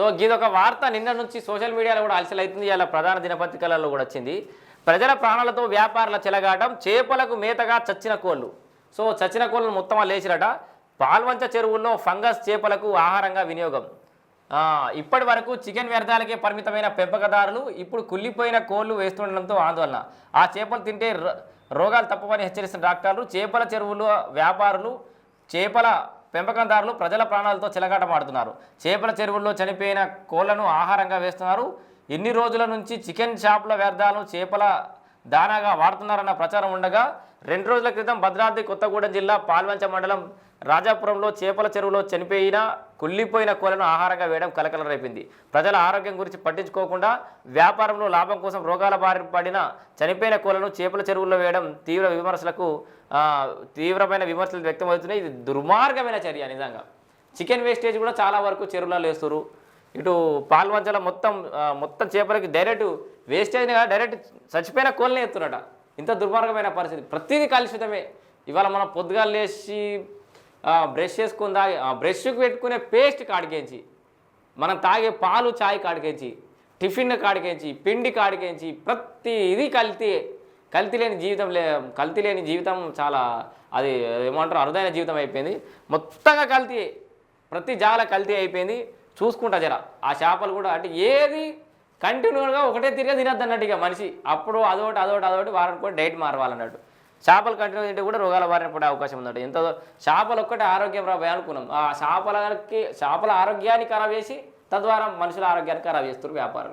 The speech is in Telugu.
సో గీదొక వార్త నిన్న నుంచి సోషల్ మీడియాలో కూడా అలసలు అవుతుంది ఇలా ప్రధాన దినపత్రికలలో కూడా వచ్చింది. ప్రజల ప్రాణాలతో వ్యాపారుల చెలగాటం చేపలకు మేతగా చచ్చిన కోళ్ళు. సో చచ్చిన కోళ్ళను మొత్తం లేచిరట పాల్వంచ చెరువుల్లో ఫంగస్ చేపలకు ఆహారంగా వినియోగం. ఇప్పటి వరకు చికెన్ వ్యర్థాలకే పరిమితమైన పెంపకదారులు ఇప్పుడు కుళ్ళిపోయిన కోళ్ళు వేస్తుండడంతో ఆందోళన. ఆ చేపలు తింటే రోగాలు తప్పవని హెచ్చరిస్తున్న డాక్టర్లు చేపల చెరువులు వ్యాపారులు చేపల పెంపకందారులు ప్రజల ప్రాణాలతో చిలగాటమాడుతున్నారు చేపల చెరువుల్లో చనిపోయిన కోళ్ళను ఆహారంగా వేస్తున్నారు. ఎన్ని రోజుల నుంచి చికెన్ షాపుల వ్యర్థాలను చేపల దానాగా వాడుతున్నారన్న ప్రచారం ఉండగా రెండు రోజుల క్రితం భద్రాద్రి కొత్తగూడెం జిల్లా పాల్వంచ మండలం రాజాపురంలో చేపల చెరువులో చనిపోయిన కుళ్ళిపోయిన కోలను ఆహారంగా వేయడం కలకల రేపింది ప్రజల ఆరోగ్యం గురించి పట్టించుకోకుండా వ్యాపారంలో లాభం కోసం రోగాల బారిన పడిన చనిపోయిన కోలను చేపల చెరువుల్లో వేయడం తీవ్ర విమర్శలకు తీవ్రమైన విమర్శలు వ్యక్తమవుతున్నాయి. ఇది దుర్మార్గమైన చర్య నిజంగా. చికెన్ వేస్టేజ్ కూడా చాలా వరకు చెరువులలో వేస్తారు ఇటు పాల్వంచల మొత్తం మొత్తం చేపలకి డైరెక్ట్ వేస్టేజ్ డైరెక్ట్ చచ్చిపోయిన కోళ్ళని ఎత్తురట ఇంత దుర్మార్గమైన పరిస్థితి. ప్రతిదీ కలుషితమే. ఇవాళ మనం పొద్దుగా లేచి బ్రష్ చేసుకుని తాగి బ్రష్కి పెట్టుకునే పేస్ట్ కాడికేంచి మనం తాగే పాలు చాయ్ కాడికేంచి టిఫిన్ కాడికేంచి పిండి కాడికేంచి ప్రతి ఇది కల్తీ కల్తీ లేని జీవితం లే కల్తీ లేని జీవితం చాలా అది ఏమంటారు అరుదైన జీవితం అయిపోయింది. మొత్తంగా కల్తీ ప్రతి జాల కల్తీ అయిపోయింది. చూసుకుంటా జర. ఆ చేపలు కూడా అంటే ఏది కంటిన్యూగా ఒకటే తిరిగి తినద్దు అన్నట్టు ఇక మనిషి. అప్పుడు అదొకటి అదొకటి అదొకటి వారానికి కూడా డైట్ మారవాలన్నట్టు. చేపలు కంటిన్యూ తింటే కూడా రోగాల బారిన పడే అవకాశం ఉందట. ఎంత చేపలు ఒక్కటే ఆరోగ్యం రాబోయే అనుకున్నాం. ఆ చేపలకి చేపల ఆరోగ్యాన్ని ఖరాబ్ చేసి తద్వారా మనుషుల ఆరోగ్యాన్ని ఖరాబ్ చేస్తారు వ్యాపారులు.